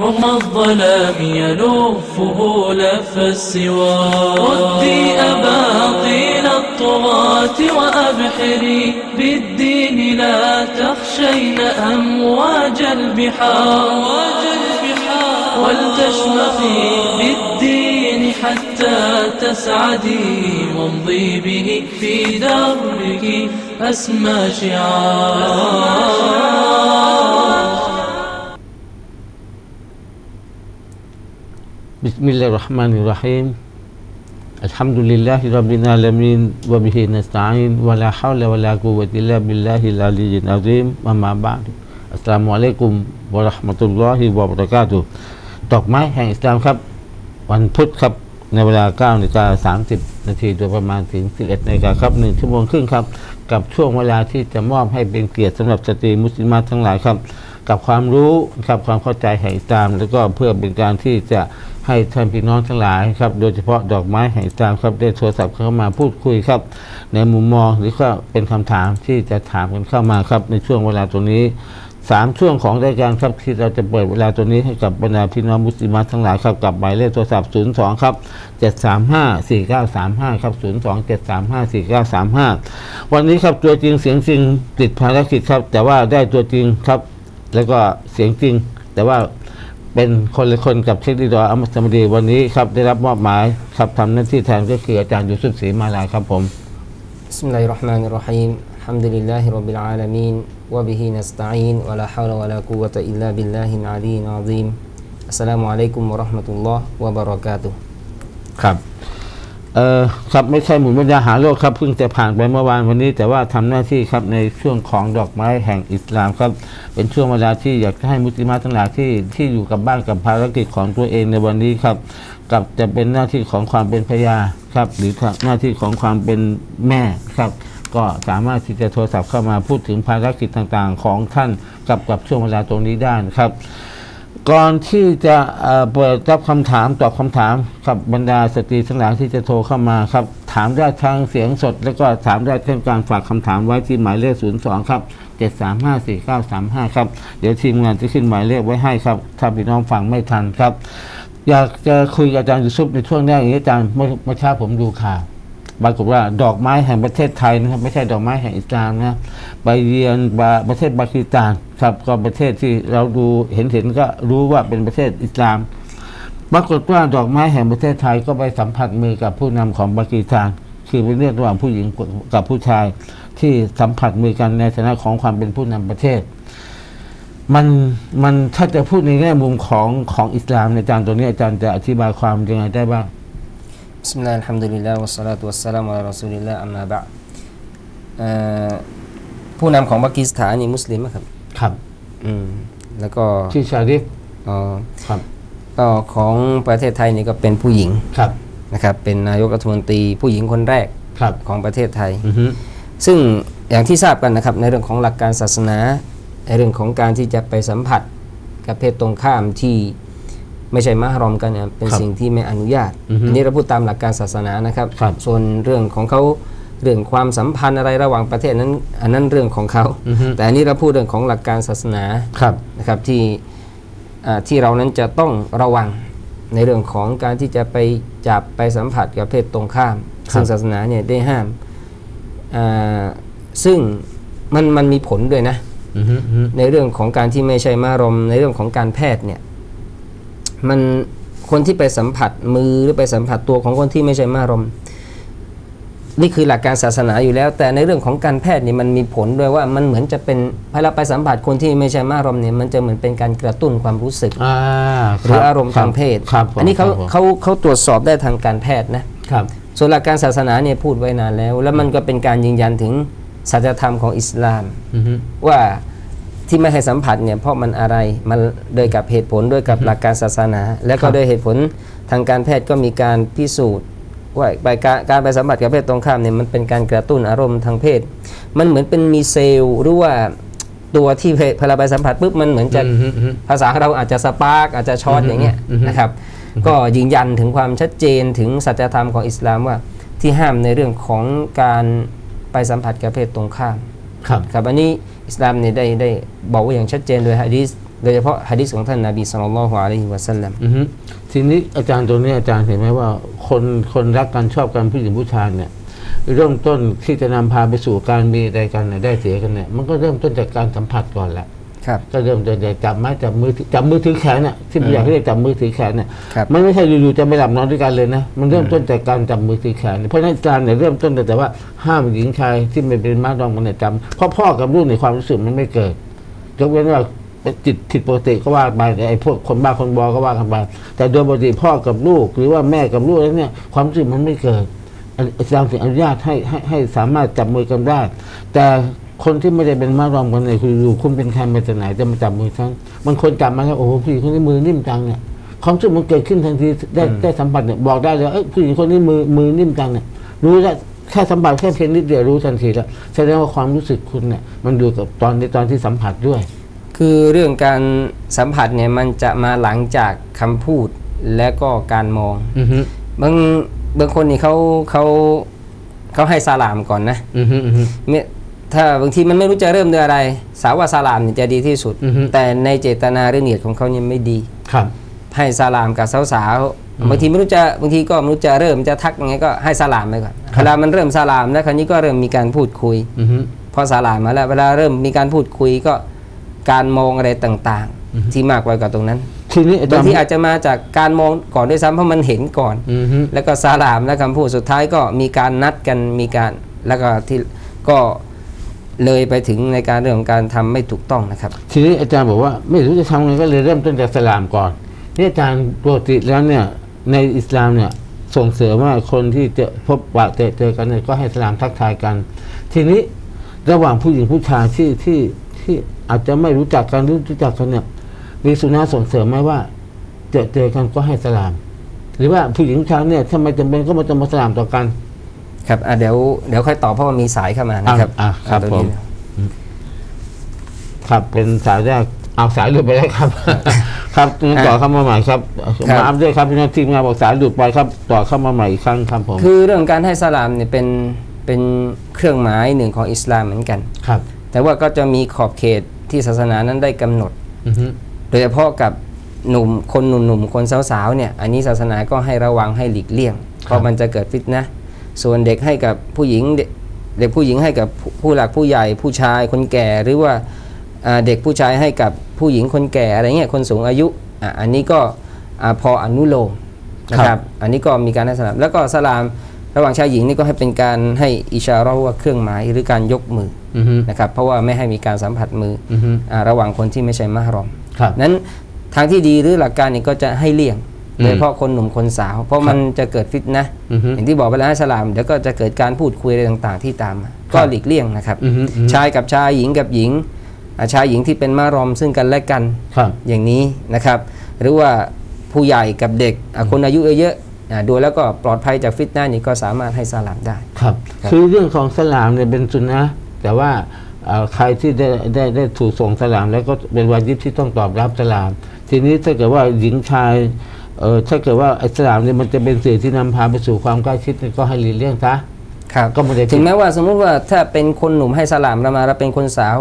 رغم الظلام يلفه لف السوار ردي أباطيل الطغاة وأبحري بالدين لا تخشين أمواج البحار. ولتشمخي بالدين حتى تسعدي وامضي به في دربك أسمى شعار. بسم الله الرحمن الرحيم الحمد لله رب العالمين وبه نستعين ولا حول ولا قوة إلا بالله العلي العظيم وما بعد السلام عليكم ورحمة الله وبركاته ดอกไม้แห่งอิสลามครับ วันพุธครับ ในเวลา9นาฬิกา30 นาทีโดยประมาณถึง 11นาฬิกาครับ 1 ชั่วโมงครึ่งครับ กับช่วงเวลาที่จะมอบให้เป็นเกียรติสำหรับสตรีมุสลิมาทั้งหลายครับ กับความรู้ครับความเข้าใจแห่งอิสลาม แล้วก็เพื่อเป็นการที่จะ ให้ท่านพี่น้องทั้งหลายครับโดยเฉพาะดอกไม้แห่งอิสลามครับได้โทรศัพท์เข้ามาพูดคุยครับ ในมุมมองหรือก็เป็นคำถามที่จะถามกันเข้ามาครับในช่วงเวลาตรงนี้สามช่วงของรายการครับที่เราจะเปิดเวลาตัวนี้ให้กับบรรดาพี่น้องมุสลิมทั้งหลายครับกับหมายเลขโทรศัพท์ 02 ครับ 735 4935 ครับ 02 735 4935 วันนี้ครับตัวจริงเสียงจริงติดภารกิจครับ แต่ว่าได้ตัวจริงครับ แล้วก็เสียงจริง แต่ว่า เป็นคนละคนกับเชคดีดออัมสมดีวันนี้ครับได้รับมอบหมายครับทำหน้าที่แทนก็คืออาจารย์ยูซุฟศรีมาลาครับผมบิสมิลลาฮ์มานุรเราะฮีมฮัมดุลิลลาฮิร็บบิลอาลามีนวะบิฮินัสตะอีนวะลาฮาวละวะลากูวะตะอิลลาบิลลาฮินอาลีนอะซีมอัสสลามุอะลัยกุมวะเราะห์มะตุลลอฮ์วะบะเราะกาตุฮ์ครับ เอ่อครับไม่ใช่หมุนบรรยาหาโลกครับเพิ่งจะผ่านไปเมื่อวานวันนี้ แต่ว่าทำหน้าที่ครับในช่วงของดอกไม้แห่งอิสลามครับ เป็นช่วงเวลาที่อยากให้มุสลิมทั้งหลายที่ที่อยู่กับบ้านกับภารกิจของตัวเองในวันนี้ครับกับจะเป็นหน้าที่ของความเป็นพยาครับ หรือหน้าที่ของความเป็นแม่ครับก็สามารถที่จะโทรศัพท์เข้ามาพูดถึงภารกิจต่างๆ ของท่านกับกับช่วงเวลาตรงนี้ได้ครับ ก่อนที่จะเเปิดรับคำถามตอบคำถามกับบรรดาสตรีทั้งหลายที่จะโทรเข้ามาครับ ถามได้ทางเสียงสด แล้วก็ถามได้เช่นการฝากคำถามไว้ที่หมายเลข 02 ครับ 7354935 ครับ เดี๋ยวทีมงานจะขึ้นหมายเลขไว้ให้ครับ ถ้าพี่น้องฟังไม่ทันครับ อยากจะคุยกับอาจารย์ยูซุปในช่วงแรกอย่างนี้อาจารย์เมื่อเมื่อเช้าผมดูข่าว ปรากฏว่าดอกไม้แห่งประเทศไทยนะครับไม่ใช่ดอกไม้แห่งอิสลามนะไปเยือนประเทศปากีสถานครับก็ประเทศที่เราดูเห็นเห็นก็รู้ว่าเป็นประเทศอิสลาม ปรากฏว่าดอกไม้แห่งประเทศไทยก็ไปสัมผัสมือกับผู้นำของปากีสถานคือเป็นเรื่องระหว่างผู้หญิงกับผู้ชายที่สัมผัสมือกันในฐานะของความเป็นผู้นำประเทศ มันมันถ้าจะพูดในแง่มุมของของอิสลามในอาจารย์ตัวนี้อาจารย์จะอธิบายความยังไงได้บ้าง بسم الله الحمد لله والصلاة والسلام على رسول الله أما بعد เอ่อผู้นำของปากีสถานนี่มุสลิมไหมครับ ครับ อืมแล้วก็ ที่ชาริฟ เอ่อ ครับ ก็ของประเทศไทยนี่ก็เป็นผู้หญิง ครับ นะครับ เป็นนายกรัฐมนตรีผู้หญิงคนแรก ครับ ของประเทศไทย อือฮึ ซึ่งอย่างที่ทราบกันนะครับในเรื่องของหลักการศาสนาในเรื่องของการที่จะไปสัมผัสกับเพศตรงข้ามที่ ไม่ใช่มหรอมกันเนี่ยเป็นสิ่งที่ไม่อนุญาตอันนี้เราพูดตามหลักการศาสนานะครับส่วนเรื่องของเขาเรื่องความสัมพันธ์อะไรระหว่างประเทศนั้น อันนั้นเรื่องของเขา แต่อันนี้เราพูดเรื่องของหลักการศาสนาครับนะครับที่อ่าที่เรานั้นจะต้องระวังในเรื่องของการที่จะไปจับไปสัมผัสกับเพศตรงข้าม ซึ่งศาสนาเนี่ยได้ห้ามอ่าซึ่งมันมันมีผลด้วยนะอือฮึอือฮึในเรื่องของการที่ไม่ใช่มารมในเรื่องของการแพทย์เนี่ย มันคนที่ไปสัมผัสมือหรือไปสัมผัสตัวของคนที่ไม่ใช่มารมนี่คือหลักการศาสนาอยู่แล้ว แต่ในเรื่องของการแพทย์นี่มันมีผลด้วยว่ามันเหมือนจะเป็นพอเราไปสัมผัสคนที่ไม่ใช่มารมเนี่ยมันจะเหมือนเป็นการกระตุ้นความรู้สึกอ่าหรืออารมณ์ทางเพศครับผมอันนี้เขาครับผมเขาเขาตรวจสอบได้ทางการแพทย์นะครับส่วนหลักการศาสนาเนี่ยพูดไว้นานแล้ว แล้วมันก็เป็นการยืนยันถึงสัจธรรมของอิสลามอือฮึว่า ที่ไม่ให้สัมผัสเนี่ยเพราะมันอะไรมันโดยกับเหตุผลด้วยกับหลักการศาสนา แล้วก็โดยเหตุผลทางการแพทย์ก็มีการพิสูจน์ว่าไปการการไปสัมผัสกับเพศตรงข้ามเนี่ยมันเป็นการกระตุ้นอารมณ์ทางเพศ มันเหมือนเป็นมีเซลล์หรือว่าตัวที่พอเราไปสัมผัสปุ๊บมันเหมือนจะอือฮึอือฮึภาษาเราอาจจะสปาร์กอาจจะช็อตอย่างเงี้ยอือฮึนะครับก็ยืนยันถึงความชัดเจนถึงสัจธรรมของอิสลามว่าที่ห้ามในเรื่องของการไปสัมผัสกับเพศตรงข้าม ครับครับอันนี้อิสลามเนี่ยได้ได้บอกไว้อย่างชัดเจนโดยฮะดีษโดยเฉพาะฮะดิษของท่านนาบีสุลต่านละฮ์อะลัยฮิวะสัลลัมอือฮึทีนี้อาจารย์ตัวนี้อาจารย์เห็นไหมว่าคนคนรักกันชอบกันผู้หญิงผู้ชายเนี่ยเริ่มต้นที่จะนำพาไปสู่การมีอะไรกันเนี่ยได้เสียกันเนี่ยมันก็เริ่มต้นจากการสัมผัสก่อนแหละ ครับก็เริ่มจากจับไม้จับมือถือจับมือถือแขนเนี่ยที่อยากให้เรียกจับมือถือแขนเนี่ยครับมันไม่ใช่อยู่ๆจะไปหลับนอนด้วยกันเลยนะมันเริ่มต้นจากการจับมือถือแขน เพราะฉะนั้นอาจารย์เนี่ยเริ่มต้นแต่ว่าห้ามหญิงชายที่ไม่เป็นม้าดองกันเนี่ยจำเพราะพ่อกับลูกในยความรู้สึกมันไม่เกิดยกเว้นว่าจิตผิดปกติก็ว่าไปแต่ไอ้พวกคนบ้าคนบอก็ว่ากันไปแต่โดยปกติพ่อกับลูก หรือว่าแม่กับลูกแล้วเนี่ยความรู้สึกมันไม่เกิดอันอิสลามถึงอนุญาตให้ให้ให้สามารถจับมือกันได้ แต่ คนที่ไม่ได้เป็นมารอมกันเนี่ยคืออยู่คุณเป็นใครมาจากไหนจะมาจับมือฉันบางคนจับมาแล้วโอ้โหผู้หญิงคนนี้มือนิ่มจังเนี่ยความรู้สึกมันเกิดขึ้นทันทีได้ได้สัมผัสเนี่ยบอกได้เลยเอ้ยผู้หญิงคนนี้มือมือนิ่มจังเนี่ยรู้แล้วแค่สัมผัสแค่เพียงนิดเดียวรู้ทันทีแล้วแสดงว่าความรู้สึกคุณเนี่ยมันดูกับตอนในตอนที่สัมผัสด้วย คือเรื่องการสัมผัสเนี่ยมันจะมาหลังจากคำพูดและก็การมองอือฮึบางบางคนนี่เขาเขาเขาให้ซาลามก่อนนะอือฮึอือฮึเนี่ย ถ้าบางทีมันไม่รู้จะเริ่มด้วยอะไร สาวว่าซาลามเนี่ยจะดีที่สุด อือฮึ แต่ในเจตนาหรือเนียดของเขาเนี่ยไม่ดี ครับ ให้ซาลามกับสาวๆบางทีไม่รู้จะบางทีก็ไม่รู้จะเริ่มจะทักยังไงก็ให้ซาลามไปก่อนเวลามันเริ่มซาลามแล้วคราวนี้ก็เริ่มมีการพูดคุย อือฮึ พอซาลามมาแล้วเวลาเริ่มมีการพูดคุยก็การมองอะไรต่างๆที่มากไปกว่าตรงนั้นทีนี้อาจาบารงย์ทีอาจจะมาจากการมองก่อนด้วยซ้ำเพราะมันเห็นก่อน อือฮึ แล้วก็ซาลามและคำพูดสุดท้ายก็มีการนัดกันมีการแล้วก็ที่ก็ เลยไปถึงในการเรื่องของการทำไม่ถูกต้องนะครับ ทีนี้อาจารย์บอกว่าไม่รู้จะทำไงก็เลยเริ่มต้นจากสลามก่อนนี่อาจารย์ปกติแล้วเนี่ยในอิสลามเนี่ยส่งเสริมว่าคนที่เจอพบปะเจอเจอกันเนี่ยก็ให้สลามทักทายกัน ทีนี้ระหว่างผู้หญิงผู้ชายที่ที่ที่อาจจะไม่รู้จักกันหรือรู้จักกันเนี่ยมีสุนัขส่งเสริมไหมว่าเจอเจอกันก็ให้สลาม หรือว่าผู้หญิงผู้ชายเนี่ยทำไมจำเป็นก็มาจะมาสลามต่อกัน ครับอะเดี๋ยวเดี๋ยวค่อยตอบเพราะว่ามีสายเข้ามานะครับอะอะครับตงผมนี้ครับเป็นสายแรกเอาสายหลุดไปแล้วครับ ครับงั้นต่อเข้ามาใหม่ครับมาอัพด้วยครับพี่น้องทีมงานบอกสายหลุดไปครับ ต่อเข้ามาใหม่อีกครั้งครับผมคือเรื่องการให้สลามเนี่ยเป็นเป็นเครื่องหมายหนึ่งของอิสลามเหมือนกันครับ แต่ว่าก็จะมีขอบเขตที่ศาสนานั้นได้กำหนดอือฮึโดยเฉพาะกับหนุ่มคนหนุ่มๆคนสาวๆเนี่ย อันนี้ศาสนาก็ให้ระวังให้หลีกเลี่ยงเพราะมันจะเกิดฟิตนะห์ ส่วนเด็กให้กับผู้หญิงเด็กเด็กผู้หญิงให้กับผู้ผู้หลักผู้ใหญ่ผู้ชายคนแก่หรือว่าอ่าเด็กผู้ชายให้กับผู้หญิงคนแก่อะไรเงี้ยคนสูงอายุอะอันนี้ก็อ่าพออนุโลมนะครับอันนี้ก็มีการให้สลามแล้วก็สลามระหว่างชายหญิงนี่ก็ให้เป็นการให้อิชาเราะห์ว่าเครื่องหมายหรือการยกมืออือฮึนะครับเพราะว่าไม่ให้มีการสัมผัสมืออือฮึอ่าระหว่างคนที่ไม่ใช่มหรอมครับนั้นทางที่ดีหรือหลักการนี่ก็จะให้เลี่ยงอืม โดยเฉพาะคนหนุ่มคนสาว เพราะมันจะเกิดฟิตนะห์อือฮึอย่างที่บอกไปแล้วให้สลามเดี๋ยวก็จะเกิดการพูดคุยอะไรต่างๆ ที่ตามมาก็หลีกเลี่ยงนะครับอือฮึอือฮึชายกับชายหญิงกับหญิงอ่าชายหญิงที่เป็นมารอมซึ่งกันและกันครับอย่างนี้นะครับ หรือว่าผู้ใหญ่กับเด็กอะคนอายุเยอะๆอะดูแล้วก็ปลอดภัยจากฟิตนะห์นี่ก็สามารถให้สลามได้ครับครับคือเรื่องของสลามเนี่ยเป็นสุนนะห์แต่ว่าเอ่อใครที่ได้ได้ได้ถูกส่งสลามแล้วก็เป็นวาญิบที่ต้องตอบรับสลาม ทีนี้ถ้าเกิดว่าหญิงชาย เออถ้าเกิดว่าไอ้สลามเนี่ยมันจะเป็นสื่อที่นำพาไปสู่ความใกล้ชิดเนี่ยก็ให้หลีกเลี่ยงซะครับก็ไม่ได้ผิดถึงแม้ว่าสมมุติว่าถ้าเป็นคนหนุ่มให้สลามเรามาเราเป็นคนสาว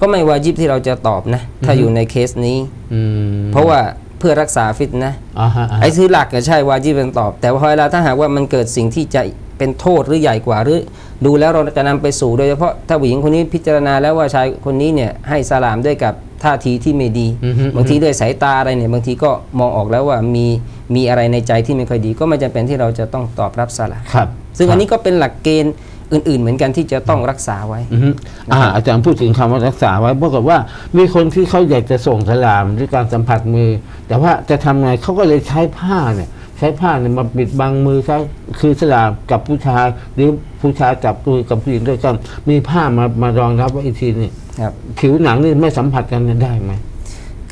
ก็ไม่วาจิบที่เราจะตอบนะ ถ้าอยู่ในเคสนี้อืมเพราะว่าเพื่อรักษาฟิตนะอ่าฮะอ่าฮะไอ้ที่หลักก็ใช่วาจิบเป็นตอบ แต่ว่าเวลาถ้าหากว่ามันเกิดสิ่งที่จะเป็นโทษหรือใหญ่กว่าหรือ ดูแล้วเราจะนำไปสู่โดยเฉพาะถ้าผู้หญิงคนนี้พิจารณาแล้วว่าชายคนนี้เนี่ยให้สลามด้วยกับ ท่าทีที่ไม่ดีอือฮึบางทีด้วยสายตาอะไรเนี่ยบางทีก็มองออกแล้วว่ามีมีอะไรในใจที่ไม่ค่อยดี ก็ไม่จำเป็นที่เราจะต้องตอบรับสลามครับซึ่งอันนี้ก็เป็นหลักเกณฑ์อื่น ๆ เหมือนกันที่จะต้องรักษาไว้อือฮึอ่าอาจารย์พูดถึงคำว่ารักษาไว้ปรากฏว่ามีคนที่เขาอยากจะส่งสลามด้วยการสัมผัสมือ แต่ว่าจะทำไงเขาก็เลยใช้ผ้าเนี่ยใช้ผ้าเนี่ยมาปิดบังมือใช้คือสลามกับผู้ชายหรือผู้ชายจับมือกับผู้หญิงด้วยกัน มีผ้ามามารองรับไว้อีกทีนี่ ครับ ผิวหนังนี่ไม่สัมผัสกันเนี่ยได้ไหม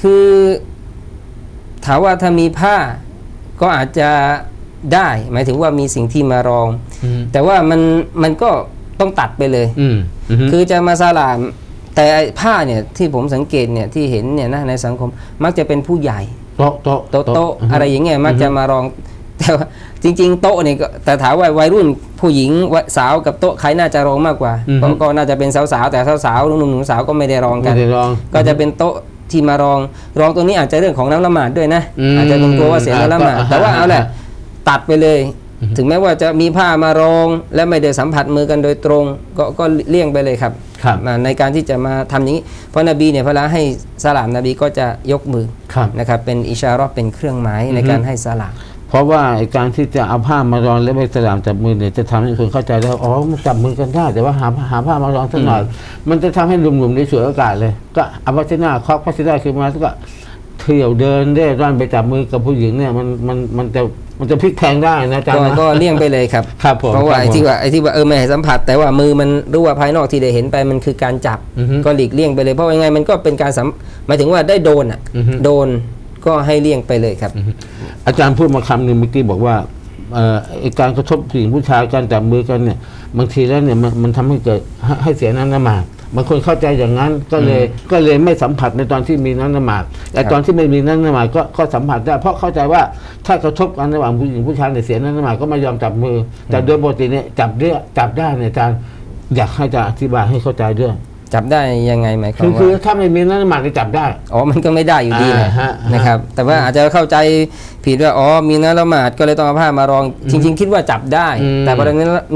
คือถามว่าถ้ามีผ้าก็อาจจะได้ หมายถึงว่ามีสิ่งที่มารองอืมแต่ว่ามันมันก็ต้องตัดไปเลยอืมอือฮึคือจะมาสลาม แต่ไอ้ผ้าเนี่ยที่ผมสังเกตเนี่ยที่เห็นเนี่ยนะในสังคมมักจะเป็นผู้ใหญ่โต๊ะโต๊ะโต๊ะโต๊ะฮึอะไรอย่างเงี้ยมักจะมารอง แต่ว่าจริง ๆ โต๊ะเนี่ยก็แต่ถามว่าวัยรุ่นผู้หญิงวัยสาวกับโต๊ะใครน่าจะรองมากกว่าอือฮึก็ก็น่าจะเป็นสาวๆแต่สาวๆหนุ่มๆสาวก็ไม่ได้รองกัไม่นได้ลองก็จะเป็นโต๊ะที่มารองรองตรงนี้อาจจะเรื่องของน้ำละหมาดด้วยนะอืมอาจจะเป็นกลัวว่าเสียน้ำละหมาดอ่าแต่ว่าเอาแหละอ่าตัดไปเลย ถึงแม้ว่าจะมีผ้ามารองและไม่ได้สัมผัสมือกันโดยตรง ก็ก็เลี่ยงไปเลยครับครับอ่า ในการที่จะมาทำอย่างนี้ เพราะนบีเนี่ยเวลาให้สลามนบีก็จะยกมือครับนะครับเป็นอิชาเราะห์เป็นเครื่องหมายในการให้สลามเพราะว่าไอ้การที่จะเอาผ้ามารองแล้วไปสลามจับมือเนี่ยจะทำให้คนเข้าใจแล้วอ๋อมันจับมือกันได้แต่ว่าหาหาผ้ามารองสักหน่อย มันจะทำให้หนุ่มๆได้สวยโอกาสเลย ก็เอาพัชนาครอบพัชนาคือมาแล้วก็เที่ยวเดินเร่ร่อนไปจับมือกับผู้หญิงเนี่ยมันมันมันจะ มันจะพลิกแพลงได้นะอาจารก็ย์นะก็เลี่ยงไปเลยครับ ครับผมเพราะว่าครับไอ้ที่ว่าไอ้ที่ว่าเออไม่ให้สัมผัส แต่ว่ามือมันรู้ว่าภายนอกที่ได้เห็นไปมันคือการจับอือฮึก็หลีกเลี่ยงไปเลยเพราะว่ายังไงมันก็เป็นการสัมหมายถึงว่าได้โดนอะอือฮึ โดนก็ให้เลี่ยงไปเลยครับ อาจารย์พูดมาคำหนึ่งเมื่อกี้บอกว่าเอ่อไอ้การกระทบผู้หญิงผู้ชายการจับมือกันเนี่ย บางทีแล้วเนี่ยมันมันทำให้เกิดให้ให้เสียน้ำละหมาด บางคนเข้าใจอย่างนั้นก็เลยก็เลยไม่สัมผัสในตอนที่มีน้ำละหมาดแต่ครับตอนที่ไม่มีน้ำละหมาดก็ก็สัมผัสได้เพราะเข้าใจว่าถ้ากระทบกันระหว่างผู้หญิงผู้ชายเนี่ยเสียน้ำละหมาดก็ไม่ยอมจับมือ แต่โดยปกติเนี่ยจับได้จับได้เนี่ยอาจารย์อยากให้อาจารย์อธิบายให้เข้าใจด้วยจับได้ยังไงหมายควาคือมคือว่าถ้าไม่มีน้ำละหมาดเนี่ยจับได้ อ๋อมันก็ไม่ได้อยู่ดีอ่านะฮะนะครับ แต่ว่าอาจจะเข้าใจผิดว่าอ๋อมีน้ำละหมาดก็เลยต้องเอาผ้ามารอง จริง ๆ คิดว่าจับได้อืมแต่พอ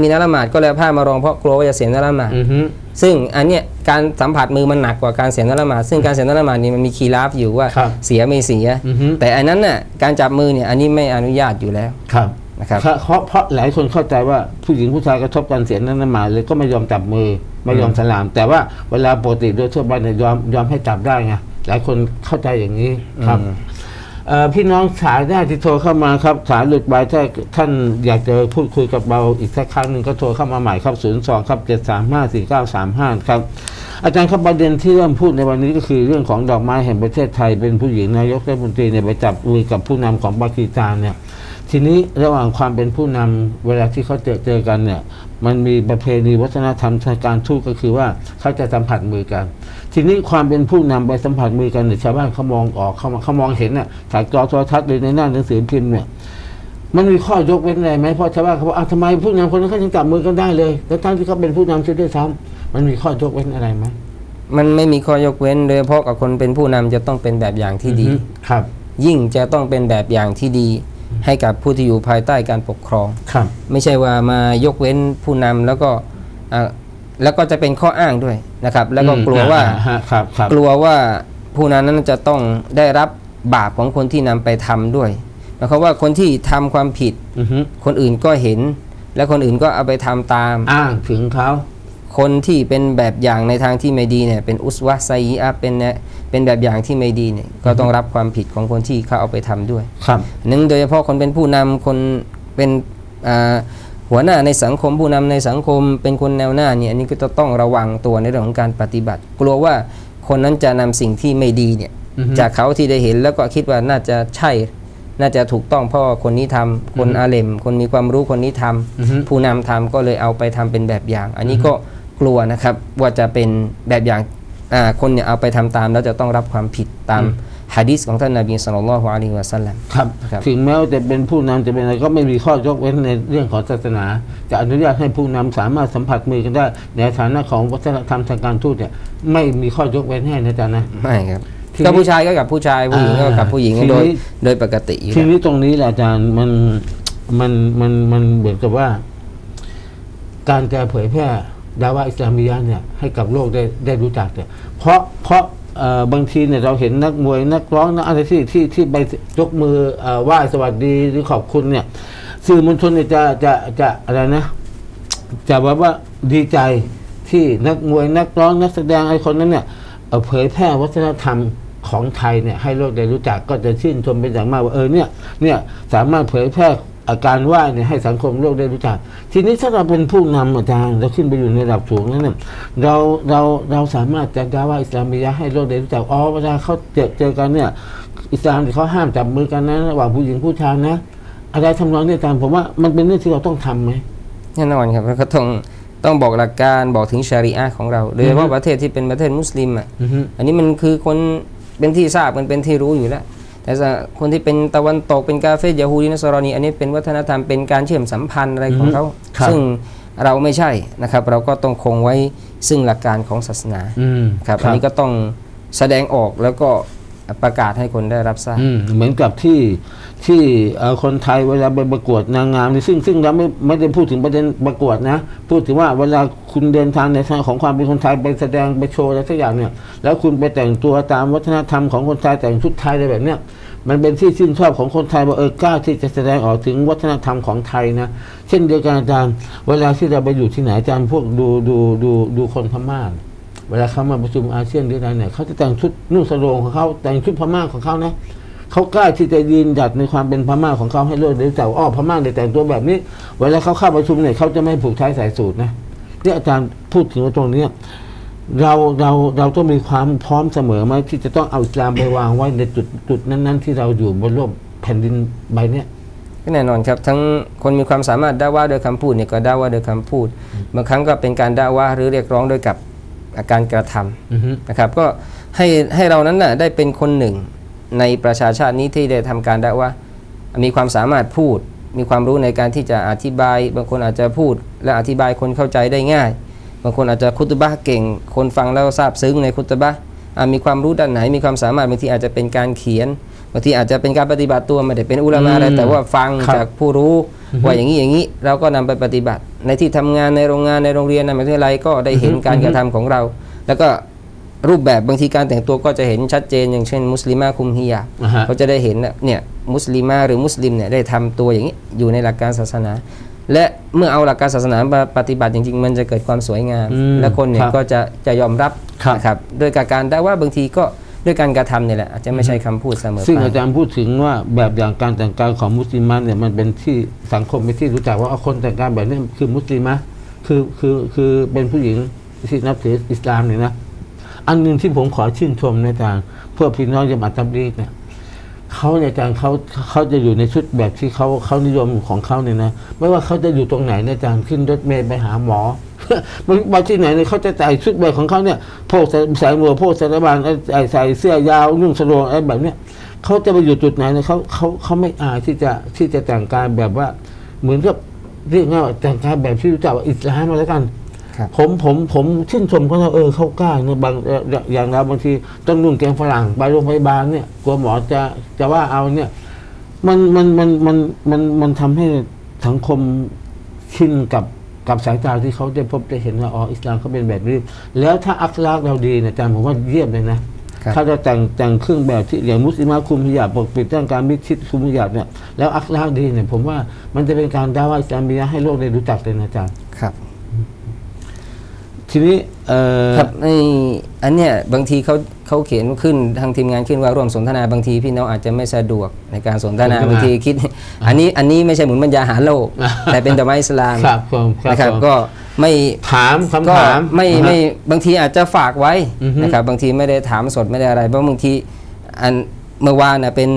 มีน้ำละหมาดก็เลยเอาผ้ามารองเพราะกลัวว่าจะเสียน้ำละหมาดอือฮึ ซึ่งอันเนี้ยการสัมผัสมือมันหนักกว่าการเสียน้ำละหมาดซึ่งการเสียน้ำละหมาดนี่มันมีคีราฟอยู่ว่าครับเสียไม่เสีย อือฮึ แต่อันนั้นน่ะการจับมือเนี่ยอันนี้ไม่อนุญาตอยู่แล้วครับ นะครับ เพราะเพราะเพราะหลายคนเข้าใจว่าผู้หญิงผู้ชายกระทบกันเสียนั้นนหมายเลยก็ไม่ยอมจับมือไม่ยอมสลาม แต่ว่าเวลาปกติโดยทั่วไปเนี่ยยอมยอมให้จับได้ไงหลายคนเข้าใจอย่างนี้ครับอืมเอ่อ พี่น้องสายได้ที่โทรเข้ามาครับสายหลุดไปถ้าท่านอยากจะพูดคุยกับเราอีกสักครั้งหนึ่งก็โทรเข้ามาใหม่ครับ 0 2 ครับ 7 3 5 4 9 3 5 ครับ อาจารย์ครับประเด็นที่เริ่มพูดในวันนี้ก็คือเรื่องของดอกไม้แห่งประเทศไทย เป็นผู้หญิงนายกรัฐมนตรีเนี่ยไปจับมือกับผู้นำของปากีสถานเนี่ยทีนี้ระหว่างความเป็นผู้นำเวลาที่เขาเจอเจอกันเนี่ยมันมีประเพณีวัฒนธรรมทางการทูตก็คือว่าเขาจะสัมผัสมือกัน ทีนี้ความเป็นผู้นำไปสัมผัสมือกันเนี่ยชาวบ้านเขามองออกเขาเขามองเห็นน่ะถ่ายจอโทรทัศน์หรือในหน้าหนังสือพิมพ์เนี่ยมันมีข้อยกเว้นอะไรไหมเพราะชาวบ้านเขาบอกอ้าวทำไมผู้นำคนนั้นเขายังจับมือกันได้เลย แล้วทั้งที่เขาเป็นผู้นำเสียด้วยซ้ำมันมีข้อยกเว้นอะไรไหมมันไม่มีข้อยกเว้นโดยเฉพาะกับคนเป็นผู้นำจะต้องเป็นแบบอย่างที่ดีอือฮึครับ ยิ่งจะต้องเป็นแบบอย่างที่ดี ให้กับผู้ที่อยู่ภายใต้การปกครองครับ ไม่ใช่ว่ามายกเว้นผู้นำแล้วก็อ่า แล้วก็จะเป็นข้ออ้างด้วยนะครับ แล้วก็อืมกลัวว่าอ่ฮะครับครับกลัวว่าผู้นั้นนั้นจะต้องได้รับบาปของคนที่นำไปทำด้วยหมายความว่าคนที่ทำความผิดอือฮึคนอื่นก็เห็น และคนอื่นก็เอาไปทำตามอ้างถึงเขาคนที่เป็นแบบอย่างในทางที่ไม่ดีเนี่ยเป็นอุสวะไซยีอะห์เป็นเนี่ยเป็นแบบอย่างที่ไม่ดีเนี่ยก็ต้องรับความผิดของคนที่เขาเอาไปทำด้วย ครับหนึ่งโดยเฉพาะคนเป็นผู้นำคนเป็นอ่า หัวหน้าในสังคมผู้นำในสังคมเป็นคนแนวหน้าเนี่ยอันนี้ก็จะต้องระวังตัวในเรื่องของการปฏิบัติ กลัวว่าคนนั้นจะนำสิ่งที่ไม่ดีเนี่ยอือฮึจากเขาที่ได้เห็นแล้วก็คิดว่าน่าจะใช่ น่าจะถูกต้องเพราะว่าคนนี้ทำคนอาเลมคนมีความรู้คนนี้ทำอือฮึผู้นำทำก็เลยเอาไปทำเป็นแบบอย่าง อันนี้ก็กลัวนะครับว่าจะเป็นแบบอย่างอ่าคนเนี่ยเอาไปทำตามแล้วจะต้องรับความผิดตาม ฮะดิษของท่านนบีสุลต่านละฮ์อะลัยฮิวะสัลลัมครับครับถึงแม้ว่าจะเป็นผู้นำจะเป็นอะไรก็ไม่มีข้อยกเว้นในเรื่องของศาสนา จะอนุญาตให้ผู้นำสามารถสัมผัสมือกันได้ ในฐานะของวัฒนธรรมทางการทูตเนี่ยไม่มีข้อยกเว้นให้นะจ๊ะนะไม่ครับทีนี้ก็ผู้ชายก็กับผู้ชายผู้หญิงก็กับผู้หญิงทีนี้โดยโดยปกติอยู่ทีแล้วนี้ตรงนี้แหละอาจารย์มันมันมันมันเหมือนกับว่า การจะเผยแพร่ดาวะอิสลามียะห์เนี่ยให้กับโลกได้ได้รู้จักเนี่ยเพราะเพราะเอ่อ บางทีเนี่ยเราเห็นนักมวยนักร้องนักอะไรที่ที่ที่ไปยกมืออ่อไหว้สวัสดีหรือขอบคุณเนี่ย สื่อมวลชนเนี่ยจะจะจะอะไรนะจะว่าว่าดีใจที่นักมวยนักร้องนักแสดงไอ้คนนั้นเนี่ยเอ่อเผยแพร่วัฒนธรรมของไทยเนี่ยให้โลกได้รู้จักก็จะชื่นชมเป็นอย่างมากว่าเออเนี่ยเนี่ยสามารถเผยแพร่ อาการไหว้เนี่ยให้สังคมโลกได้รู้จัก ทีนี้ถ้าเราเป็นผู้นำอาจารย์เราขึ้นไปอยู่ในระดับสูงนั้นเนี่ยเราเราเราสามารถจะดาว่าอิสลามียะห์ให้โลกได้รู้จักอ๋อเวลาเขาเจอเจอกันเนี่ยอิสลามเนี่ยเขาห้ามจับมือกันนะระหว่างผู้หญิงผู้ชายนะ อะไรทำนองนี้อาจารย์ผมว่ามันเป็นเรื่องที่เราต้องทำไหมแน่นอนครับแล้วก็ต้องต้องบอกหลักการบอกถึงชาริอะห์ของเราโดยเฉพาะประเทศที่เป็นประเทศมุสลิมอะอือฮึอันนี้มันคือคนเป็นที่ทราบมันเป็นที่รู้อยู่แล้ว แต่สำหรับคนที่เป็นตะวันตกเป็นกาเฟรยาฮูดีนัสรอนีอันนี้เป็นวัฒนธรรมเป็นการเชื่อมสัมพันธ์อะไรของเขาครับซึ่งเราไม่ใช่นะครับ เราก็ต้องคงไว้ซึ่งหลักการของศาสนาอืมครับอันนี้ก็ต้องแสดงออกแล้วก็ ประกาศให้คนได้รับทราบ อืมเหมือนกับที่ที่เอ่อคนไทยเวลาไปประกวดนางงามนี่ซึ่งซึ่งเราไม่ไม่ได้พูดถึงประเด็นประกวดนะ พูดถึงว่าเวลาคุณเดินทางในทางของความเป็นคนไทยไปแสดงไปโชว์อะไรสักอย่างเนี่ยแล้วคุณไปแต่งตัวตามวัฒนธรรมของคนไทยแต่งชุดไทยอะไรแบบเนี้ยมันเป็นที่ชื่นชอบของคนไทยว่าเออกล้าที่จะแสดงออกถึงวัฒนธรรมของไทยนะเช่นเดียวกันอาจารย์ เวลาที่เราไปอยู่ที่ไหนอาจารย์พวกดูดูดูดูคนพม่าเนี่ย เวลาเขามาประชุมอาเซียนหรืออะไรเนี่ยเขาจะแต่งชุดนุ่งสโรงของเขาแต่งชุดพม่าของเขานะเขากล้าที่จะยืนหยัดในความเป็นพม่าของเขาให้โลกได้รู้จักว่าอ้อพม่าได้แต่งตัวแบบนี้ เวลาเขาเข้าประชุมเนี่ยเขาจะไม่ผูกไทยสายสูตรนะเนี่ยอาจารย์พูดถึงตรงเนี้ยเราเราเราต้องมีความพร้อมเสมอไหมที่จะต้องเอาอิสลามไปวางไว้ในจุดจุดนั้น ๆ ที่เราอยู่บนโลกแผ่นดินใบเนี้ยก็แน่นอนครับทั้งคนมีความสามารถด่าว่าโดยคำพูดเนี่ยก็ด่าว่าโดยคำพูดบางครั้งก็เป็นการด่าว่าหรือเรียกร้องโดยกับ การกระทำอือฮึนะครับ ก็ให้ให้เรานั้นน่ะได้เป็นคนหนึ่งในประชาชาตินี้ที่ได้ทำการได้ว่า มีความสามารถพูด มีความรู้ในการที่จะอธิบาย บางคนอาจจะพูด และอธิบายคนเข้าใจได้ง่าย บางคนอาจจะคุตบะห์เก่ง คนฟังแล้วซาบซึ้งในคุตบะห์อะมีความรู้ด้านไหน มีความสามารถบางทีอาจจะเป็นการเขียน บางทีอาจจะเป็นการปฏิบัติตัวไม่ได้เป็นอุลามะอะไรอืมแต่ว่าฟังครับจากผู้รู้ว่าอย่างนี้อย่างนี้ เราก็นำไปปฏิบัติ ในที่ทำงานในโรงงานในโรงเรียนในมหาวิทยาลัยก็ได้เห็นการกระทำของเรา แล้วก็รูปแบบบางทีการแต่งตัวก็จะเห็นชัดเจน อย่างเช่น มุสลิมาคุมฮิยาบอ่าฮะเขาจะได้เห็นน่ะเนี่ยมุสลิมาหรือมุสลิมเนี่ยได้ทำตัวอย่างนี้อยู่ในหลักการศาสนา และเมื่อเอาหลักการศาสนามาปฏิบัติจริง ๆ มันจะเกิดความสวยงามอืมและคนเนี่คยรับก็จะจะยอมรับครับนะครับด้วยการได้ว่าบางทีก็ ด้วยการกระทำเนี่ยแหละอาจจะไม่ใช่คำพูดเสมอซึ่งไปอาจารย์พูดถึงว่าแบบอย่างการแต่งกายของมุสลิมะเนี่ยมันเป็นที่สังคมเป็นที่รู้จักว่าเอาคนแต่งกายแบบนี้คือมุสลิมะคือคือคือเป็นผู้หญิงที่นับถืออิสลามเนี่ยนะอันหนึ่งที่ผมขอชื่นชมนะอาจารย์เพื่อพี่น้องยามัตตับลีกเนี่ยเขาเนี่ยอาจารย์เขาเขาจะอยู่ในชุดแบบที่เขาเขานิยมของเขาเนี่ยนะไม่ว่าเขาจะอยู่ตรงไหนเนี่ยอาจารย์ขึ้นรถเมล์ไปหาหมอ มันไปที่ไหนเนี่ยเขาจะแต่งชุดแบบของเขาเนี่ยโพกใส่ใส่หมวกโพกใส่ระบานไอ้ไอ้ใส่เสื้อยาวนุ่งสโลงไอ้แบบเนี้ยเขาจะไปอยู่จุดไหนเนี่ยเขาเขาเขาไม่อายที่จะที่จะแต่งกายแบบว่า เหมือนกับเรียกง่ายว่าแต่งกายแบบที่รู้จักว่าอิสลามมาแล้วกันครับผมผมผมชื่นชมเขานะเออเขากล้าเนี่ยบางเอ่ออย่างเราบางทีต้องนุ่งแกงฝรั่งไปโรงพยาบาลเนี่ยกลัวหมอจะจะว่าเอาเนี่ยมันมันมันมันมันมันทำให้สังคมชินกับ กับสายตาที่เขาได้พบได้เห็นว่าอ๋ออิสลามเขาเป็นแบบนี้ แล้วถ้าอัคลากเราดีเนี่ยอาจารย์ผมว่าเยี่ยมเลยนะครับถ้าจะแต่งแต่งเครื่องแบบที่อย่างมุสลิมาคุมฮิญาบปกปิดร่างกายมิดชิดคุมฮิญาบเนี่ยแล้วอัคลากดีเนี่ยผมว่ามันจะเป็นการด่าว่าอิสลามมีให้โลกได้รู้จักเลยนะอาจารย์ครับ ทีนี้เอ่อครับไออันเนี้ยบางทีเขาเขาเขียนขึ้นทางทีมงานขึ้นว่าร่วมสนทนาบางทีพี่น้องอาจจะไม่สะดวกในการสนทนาสนทนาบางทีคิด อันนี้อันนี้ไม่ใช่หมุนบรรยาหาโลก แต่เป็นดอกไม้อิสลามครับผมครับนะครับผม ก็ไม่ถามคำก็ถามไม่นะฮะ ไม่บางทีอาจจะฝากไว้อือฮึนะครับบางทีไม่ได้ถามสดไม่ได้อะไรเพราะบางทีอันเมื่อวานน่ะเป็น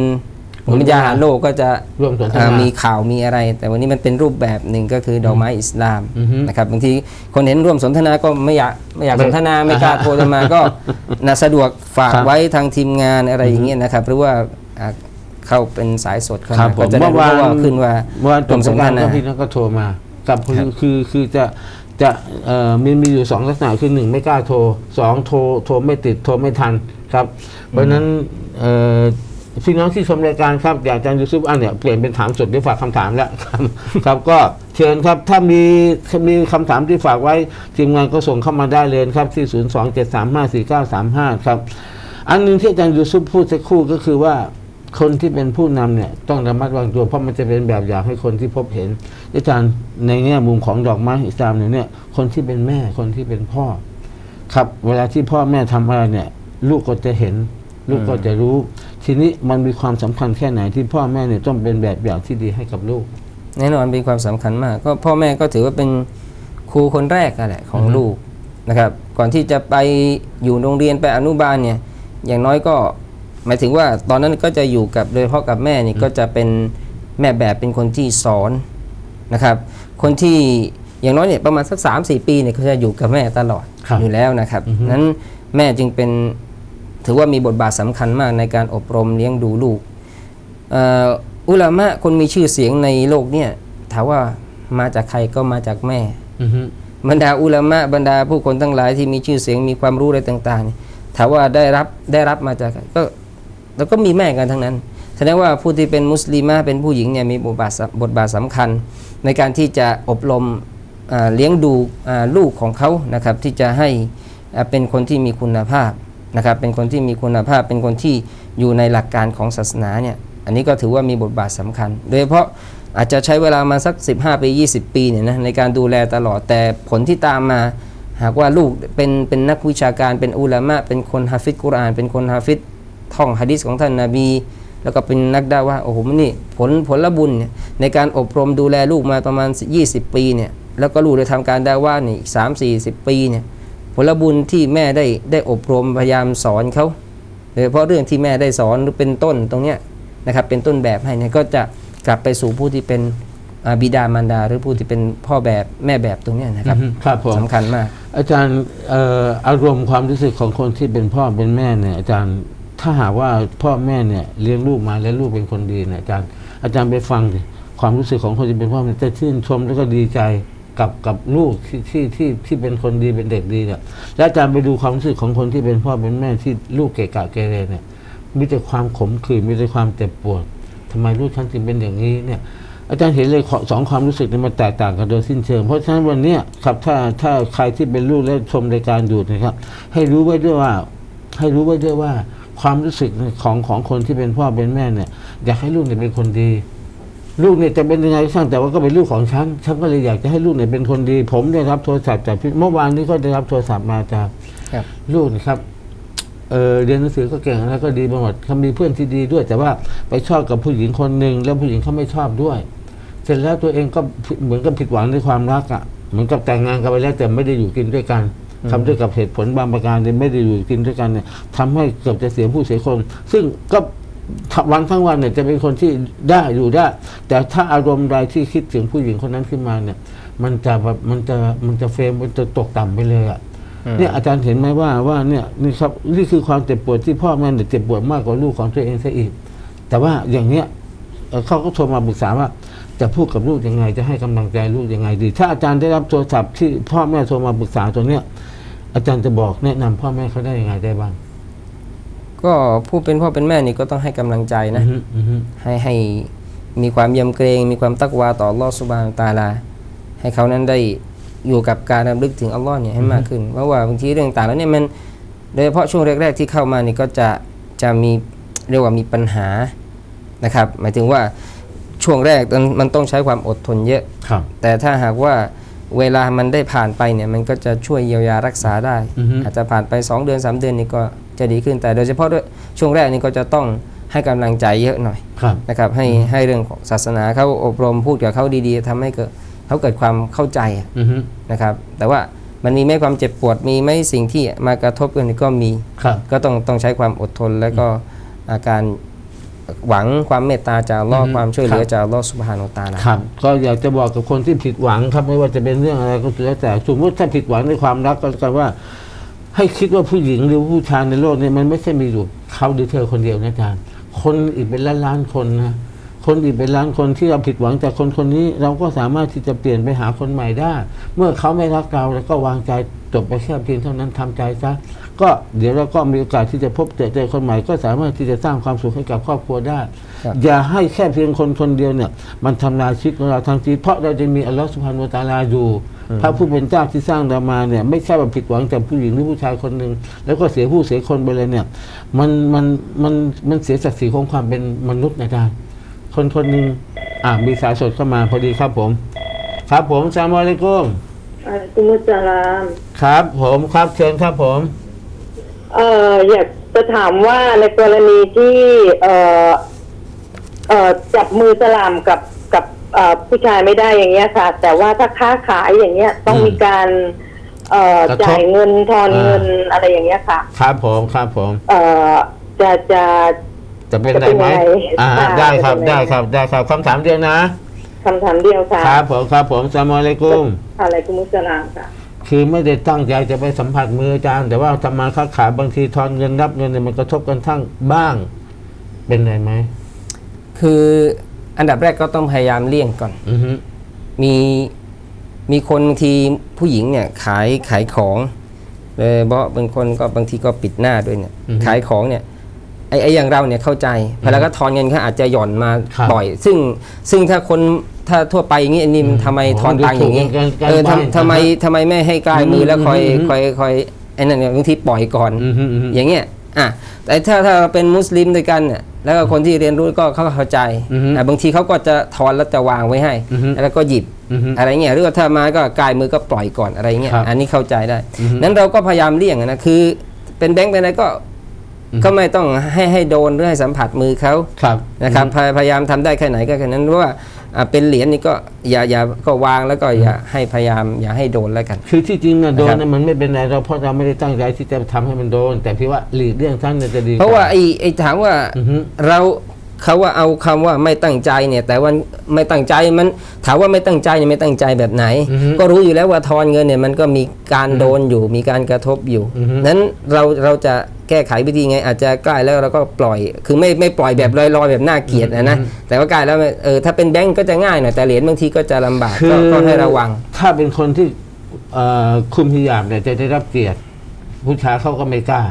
หมุนบรรยาหาโลกก็จะร่วมสนทนาอ่ามีข่าวมีอะไร แต่วันนี้มันเป็นรูปแบบหนึ่งก็คือดอกไม้อิสลามอือฮึนะครับบางทีคนเห็นร่วมสนทนาก็ไม่อยากไม่อยากไม่สนทนาไม่กล้าอ่าฮะโทรมาก็นะสะดวกฝากครับไว้ทางทีมงานอะไรอย่างเงี้ยนะครับหรือว่าอ่าเข้าเป็นสายสดเข้าครับมาผก็มจะได้เมื่อรู้วานว่าขึ้นว่าเมื่อวานจร่วบมสสงนกทรารนาก็พี่น้องก็โทรมากับคืครัอบคือคือจะจะเอ่อมีมีอยู่สองลักษณะคือหนึ่งไม่กล้าโทรสองโทรโทรไม่ติดโทรไม่ทันครับ เพราะฉะนั้นเอ่อ พี่น้องที่ชมรายการครับอยากจะยูทูบอันเนี่ยเปลี่ยนเป็นถามสดด้วยฝากคำถามแล้วครับครับก็เชิญครับถ้ามีมีคำถามที่ฝากไว้ทีมงานก็ส่งเข้ามาได้เลยครับที่ 0 2 7 3 5 4 9 3 5 ครับ อันหนึ่งที่อาจารย์ยูซุปพูดสักครู่ก็คือว่าคนที่เป็นผู้นำเนี่ยต้องระมัดระวังตัวเพราะมันจะเป็นแบบอย่างให้คนที่พบเห็นอาจารย์ในแง่มุมของดอกไม้อิสลามเนี่ย คนที่เป็นแม่คนที่เป็นพ่อ ครับ เวลาที่พ่อแม่ทำอะไรเนี่ย ลูกก็จะเห็น ลูกก็จะรู้ ทีนี้มันมีความสำคัญแค่ไหนที่พ่อแม่เนี่ยต้องเป็นแบบอย่างที่ดีให้กับลูก แน่นอนเป็นความสำคัญมาก ก็พ่อแม่ก็ถือว่าเป็นครูคนแรกนั่นแหละของอือฮึลูกนะครับ ก่อนที่จะไปอยู่โรงเรียนไปอนุบาลเนี่ย อย่างน้อยก็หมายถึงว่าตอนนั้นก็จะอยู่กับโดยเฉพาะกับแม่นี่ก็จะเป็นแม่แบบเป็นคนที่สอนนะครับ คนที่อย่างน้อยเนี่ยประมาณสักสามสี่ปีเนี่ยเขาจะอยู่กับแม่ตลอดครับอยู่แล้วนะครับอือฮึนั้นแม่จึงเป็น ถือว่ามีบทบาทสำคัญมากในการอบรมเลี้ยงดูลูกเอ่ออุลามะคนมีชื่อเสียงในโลกเนี่ยถามว่ามาจากใครก็มาจากแม่อือฮึบรรดาอุลามะบรรดาผู้คนทั้งหลายที่มีชื่อเสียงมีความรู้อะไรต่างๆเนี่ยถามว่าได้รับได้รับมาจากก็แล้วก็มีแม่กันทั้งนั้นแสดงว่าผู้ที่เป็นมุสลิมะเป็นผู้หญิงเนี่ยมีบทบาทสบทบาทสำคัญ ในการที่จะอบรมอ่าเลี้ยงดูอ่าลูกของเขานะครับที่จะให้อ่าเป็นคนที่มีคุณภาพ นะครับเป็นคนที่มีคุณภาพเป็นคนที่อยู่ในหลักการของศาสนาเนี่ยอันนี้ก็ถือว่ามีบทบาทสำคัญ โดยเฉพาะอาจจะใช้เวลามาสัก 15 ปี 20 ปีเนี่ยนะในการดูแลตลอดแต่ผลที่ตามมา หากว่าลูกเป็นเป็นนักวิชาการเป็นอุลามะ เป็นคนฮาฟิดกุรอาน เป็นคนฮาฟิดท่องฮะดิษของท่านนาบี แล้วก็เป็นนักดาว่าโอ้โหมันนี่ผลผลบุญเนี่ยในการอบรมดูแลลูกมาประมาณ 20 ปีเนี่ยแล้วก็ลูกได้ทำการดาว่านี่สามสี่สิบปีเนี่ย ผลบุญที่แม่ได้ได้อบรมพยายามสอนเขาโดยเฉพาะเรื่องที่แม่ได้สอนหรือเป็นต้นตรงเนี้ยนะครับเป็นต้นแบบให้เนี่ยก็จะกลับไปสู่ผู้ที่เป็นอ่าบิดามารดาหรือผู้ที่เป็นพ่อแบบแม่แบบตรงเนี้ยนะครับอือฮึครับผมสำคัญมาก อาจารย์เอ่ออารมณ์ความรู้สึกของคนที่เป็นพ่อเป็นแม่เนี่ยอาจารย์ถ้าหากว่าพ่อแม่เนี่ยเลี้ยงลูกมาแล้วลูกเป็นคนดีเนี่ยอาจารย์อาจารย์ไปฟังสิความรู้สึกของคนที่เป็นพ่อเนี่ยจะชื่นชมแล้วก็ดีใจ กับกับลูกที่ที่ที่ที่เป็นคนดีเป็นเด็กดีเนี่ยแล้วอาจารย์ไปดูความรู้สึกของคนที่เป็นพ่อเป็นแม่ที่ลูกเกะกะเกเรเนี่ย มีแต่ความขมขื่นมีแต่ความเจ็บปวดทำไมลูกฉันถึงเป็นอย่างนี้เนี่ย อาจารย์เห็นเลยสองความรู้สึกนี้มันแตกต่างกันโดยสิ้นเชิง เพราะฉะนั้นวันนี้ครับถ้าถ้าใครที่เป็นลูกและชมรายการอยู่นะครับ ให้รู้ไว้ด้วยว่า ให้รู้ไว้ด้วยว่าความรู้สึกของของคนที่เป็นพ่อเป็นแม่เนี่ยอยากให้ลูกเนี่ยเป็นคนดี ลูกเนี่ยจะเป็นยังไงก็ช่างแต่ว่าก็เป็นลูกของฉันฉันก็เลยอยากจะให้ลูกเนี่ยเป็นคนดี ผมได้รับโทรศัพท์จากพี่เมื่อวานนี้ก็ได้รับโทรศัพท์มาจากครับลูกนะครับเออเรียนหนังสือก็เก่งแล้วก็ดีไปหมดเขามีเพื่อนที่ดีด้วย แต่ว่าไปชอบกับผู้หญิงคนหนึ่งแล้วผู้หญิงเขาไม่ชอบด้วย เสร็จแล้วตัวเองก็เหมือนกับผิดหวังในความรักอะ่ะเหมือนกับแต่งงานกันไปแล้วแต่ไม่ได้อยู่กินด้วยกันทำด้วยกับเหตุผลบางประการที่ไม่ได้อยู่กินด้วยกันเนี่ยทำให้เกือบจะเสียผู้เสียคน ซึ่งก็ วันทั้งวันเนี่ยจะเป็นคนที่ได้อยู่ได้ แต่ถ้าอารมณ์ใดที่คิดถึงผู้หญิงคนนั้นขึ้นมาเนี่ย มันจะแบบมันจะมันจะเฟรมมันจะตกต่ำไปเลยอะเนี่ยอาจารย์เห็นไหมว่าว่าเนี่ยนี่ครับนี่คือความเจ็บปวดที่พ่อแม่เนี่ยเจ็บปวดมากกว่าลูกของตัวเองซะอีก แต่ว่าอย่างเนี้ยเอ่อเขาก็โทรมาปรึกษาว่า จะพูดกับลูกยังไง จะให้กำลังใจลูกยังไงดี ถ้าอาจารย์ได้รับโทรศัพท์ที่พ่อแม่โทรมาปรึกษาตัวเนี้ยอาจารย์จะบอกแนะนำพ่อแม่เขาได้ยังไงได้บ้าง ก็ผู้เป็นพ่อเป็นแม่นี่ก็ต้องให้กำลังใจนะอือฮึอือฮึให้ให้มีความยำเกรง มีความตักวาต่ออัลลอฮ์สุบฮานะฮูวะตะอาลา ให้เขานั้นได้อยู่กับการรำลึกถึงอัลลอฮ์เนี่ยให้มากขึ้น เพราะว่าบางทีเรื่องต่างแล้วเนี่ยมันโดยเฉพาะช่วงแรก ๆ ที่เข้ามานี่ก็จะจะมีเรียกว่ามีปัญหานะครับ หมายถึงว่าช่วงแรกมันมันต้องใช้ความอดทนเยอะครับแต่ถ้าหากว่าเวลามันได้ผ่านไปเนี่ยมันก็จะช่วยเยียวยารักษาได้อือฮึอาจจะผ่านไป 2 เดือน 3 เดือนนี่ก็ จะดีขึ้นแต่โดยเฉพาะด้วยช่วงแรกนี่ก็จะต้องให้กำลังใจเยอะหน่อยครับนะครับให้ให้เรื่องของศาสนาเขาอบรมพูดกับเขาดีๆทำให้เกิดเขาเกิดความเข้าใจอะอือฮึนะครับแต่ว่ามันมีไหมความเจ็บปวดมีไหมสิ่งที่มากระทบกันนี่ก็มีครับก็ต้องต้องใช้ความอดทนแล้วก็อาการหวังความเมตตาจากอัลลอฮ์อือฮึความช่วยเหลือครับจากอัลลอฮ์สุบฮานาอัลตะอาลาครับก็อยากจะบอกกับคนที่ผิดหวังครับไม่ว่าจะเป็นเรื่องอะไรก็แล้วแต่สมมติถ้าผิดหวังในความรักก็แล้วกันว่า ให้คิดว่าผู้หญิงหรือผู้ชายในโลกนี้มันไม่ใช่มีอยู่เขาหรือเธอคนเดียวนะอาจารย์ คนอีกเป็นล้านล้านๆคนนะคนอีกเป็นล้านคนที่เราผิดหวังจากคนคนนี้ เราก็สามารถที่จะเปลี่ยนไปหาคนใหม่ได้ เมื่อเขาไม่รักเราแล้วก็วางใจจบไปแค่เพียงเท่านั้นทำใจซะก็เดี๋ยวเราก็มีโอกาสที่จะพบเจอเจอคนใหม่ก็สามารถที่จะสร้างความสุขให้กับครอบครัวได้ครับอย่าให้แค่เพียงคนคนเดียวเนี่ย มันทำลายชีวิตของเราทางชีวิตเพราะเราจะมีอัลลอฮฺสุบฮานุวะตะอาลาอยู่ พระผู้เป็นเจ้าที่สร้างเรามาเนี่ยไม่ใช่ว่าผิดหวังจากผู้หญิงหรือผู้ชายคนหนึ่งแล้วก็เสียผู้เสียคนไปเลยเนี่ยมันมันมันมันเสียศักดิ์ศรีของความเป็นมนุษย์นะจ๊ะคนคนหนึ่งอ่ามีสายสดเข้ามาพอดีครับผม ครับผมสลามอะลัยกุมอะลัยกุมุสสลามครับผมครับเชิญครับผม เอ่ออยากจะถามว่าในกรณีที่ เอ่อเอ่อจับมือสลามกับกับ เอ่อผู้ชายไม่ได้อย่างเงี้ยค่ะ แต่ว่าถ้าค้าขายอย่างเงี้ยต้องอืมมีการเอ่อกระทบ จ่ายเงินทอนอ่าเงินอะไรอย่างเงี้ยค่ะ ครับผมครับผม เอ่อจะจะ จะเป็นจะไรเป็นไหมยังไงอ่าค่ะได้ครับจะเป็นยังไงได้ครับได้ครับคำถามเดียวนะคำถามเดียวค่ะครับผมครับผมสลามอะลัยกุมอะลัยกุมุสสลามค่ะ คือไม่ได้ตั้งใจจะไปสัมผัสมืออาจารย์ แต่ว่าทำมาค้าขายบางทีทอนเงินรับเงินเนี่ยมันกระทบกันทั้งบ้าง เป็นไรไหม คือ อันดับแรกก็ต้องพยายามเลี่ยงก่อนอือฮึมีมีคนบางทีผู้หญิงเนี่ยขายขายของเลยเพราะบางคนก็บางทีก็ปิดหน้าด้วยเนี่ยอือฮึขายของเนี่ยไอ้ไอ้อย่างเราเนี่ยเข้าใจพอแล้วก็ทอนเงินเขาอาจจะหย่อนมาครับบ่อย ซึ่งซึ่งถ้าคนถ้าทั่วไปอย่างนี้อันนี้มันทำไมทอนตังค์อย่างนี้ดูถูกกันเออกันไปทำทำไมทำไมไม่ให้ใกล้มือแล้วคอยอืม คอยคอยไอ้นั่นเนี่ยบางทีปล่อยก่อน อืมอืมอืมอย่างเงี้ยอะแต่ถ้าถ้าเราเป็นมุสลิมด้วยกันเนี่ย แล้วก็คนที่เรียนรู้ก็เขาก็เข้าใจอือฮึอะบางทีเขาก็จะทอนแล้วจะวางไว้ให้อือฮึแล้วก็หยิบอือฮึอะไรเงี้ยหรือว่าถ้ามาก็กายมือก็ปล่อยก่อนอะไรเงี้ยครับอันนี้เข้าใจได้อือฮึนั้นเราก็พยายามเลี่ยงอะนะคือ เป็นแบงค์เป็นอะไรก็อือฮึ ก็ไม่ต้องให้ให้โดนหรือให้สัมผัสมือเขาครับนะครับพยพยายามทำได้แค่ไหนก็แค่นั้นเพราะว่าอะเป็นเหรียญนี่ก็อย่าอย่าก็วางแล้วก็อย่าให้พยายามอย่าให้โดนแล้วกัน คือที่จริงนะโดนนะครับนะมันไม่เป็นไรเราเพราะเราไม่ได้ตั้งใจที่จะทำให้มันโดน แต่พี่ว่าหลีกเลี่ยงท่านเนี่ยจะดี เพราะว่าก่ไอ้ไอ้ถามว่าอือฮึเรา เขาว่าเอาคำว่าไม่ตั้งใจเนี่ยแต่ว่าไม่ตั้งใจมันถามว่าไม่ตั้งใจเนี่ยไม่ตั้งใจแบบไหนอือฮึก็รู้อยู่แล้วว่าทอนเงินเนี่ยมันก็มีการโดนอยู่มีการกระทบอยู่อือฮึนั้นเราเราจะแก้ไขวิธีไง อาจจะใกล้แล้วเราก็ปล่อย คือไม่ไม่ปล่อยแบบลอยๆแบบน่าเกลียดนะนะแต่ว่าใกล้แล้วเออถ้าเป็นแบงก์ก็จะง่ายหน่อยแต่เหรียญบางทีก็จะลำบากคือก็ก็ให้ระวัง ถ้าเป็นคนที่เอ่อคุมฮิญาบเนี่ยจะได้รับเกียรติผู้ชายเขาก็ไม่กล้า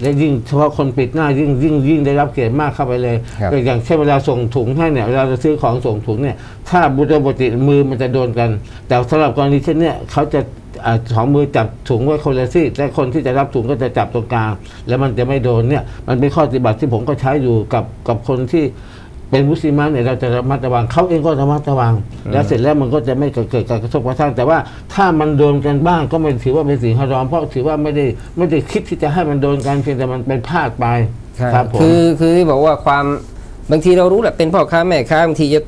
และยิ่งเฉพาะคนปิดหน้ายิ่งยิ่งยิ่งได้รับเกียรติมากเข้าไปเลย ครับก็อย่างเช่นเวลาส่งถุงให้เนี่ยเวลาเราซื้อของส่งถุงเนี่ยถ้าบุตรปกติมือมันจะโดนกัน แต่สำหรับกรณีเช่นเนี้ยเขาจะอ่าสองมือจับถุงไว้คนละซีกและคนที่จะรับถุงก็จะจับตรงกลางแล้วมันจะไม่โดนเนี่ยมันเป็นข้อปฏิบัติที่ผมก็ใช้อยู่กับกับคนที่ เป็นมุสลิมเนี่ยเราจะระมัดระวังเขาเองก็ระมัดระวัง แล้วเสร็จแล้วมันก็จะไม่เกิดเกิดการกระทบกระทั่งแต่ว่าถ้ามันโดนกันบ้างก็ไม่ถือว่าเป็นสิ่งฮารอมเพราะถือว่าไม่ได้ไม่ได้คิดที่จะให้มันโดนกันเพียงแต่มันเป็นพลาดไปใช่ครับผมคือคือที่บอกว่าความบางทีเรารู้แหละเป็นพ่อค้าแม่ค้าบางทีจะ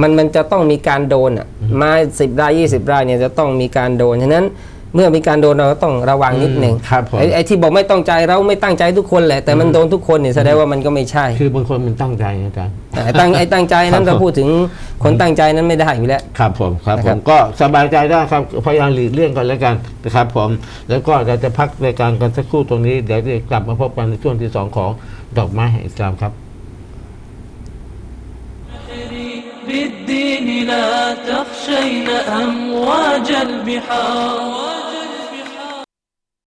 มันมันจะต้องมีการโดนอะมาสิบรายยี่สิบรายเนี่ยจะต้องมีการโดนฉะนั้น เมื่อมีการโดนเราก็ต้องระวังนิดหนึ่งอืมครับผมไอ้ไอ้ที่บอกไม่ต้องใจเราไม่ตั้งใจทุกคนแหละแต่มันโดนทุกคนเนี่ยแสดงว่ามันก็ไม่ใช่ คือบางคนมันตั้งใจนะอาจารย์ ไอ้ตั้งไอ้ตั้งใจนั้นครับเราพูดถึงคนตั้งใจนั้นไม่ได้อยู่แล้ว ครับผมครับนะผครับมก็สบายใจได้ครับพยายามหลีกเลี่ยงกันแล้วกันนะครับผมแล้วก็เราจะพักรายการกันสักครู่ตรงนี้เดี๋ยวจะกลับมาพบกันในช่วงที่สองของดอกไม้แห่งอิสลามครับ بالدين لا تخشين أمواج البحار.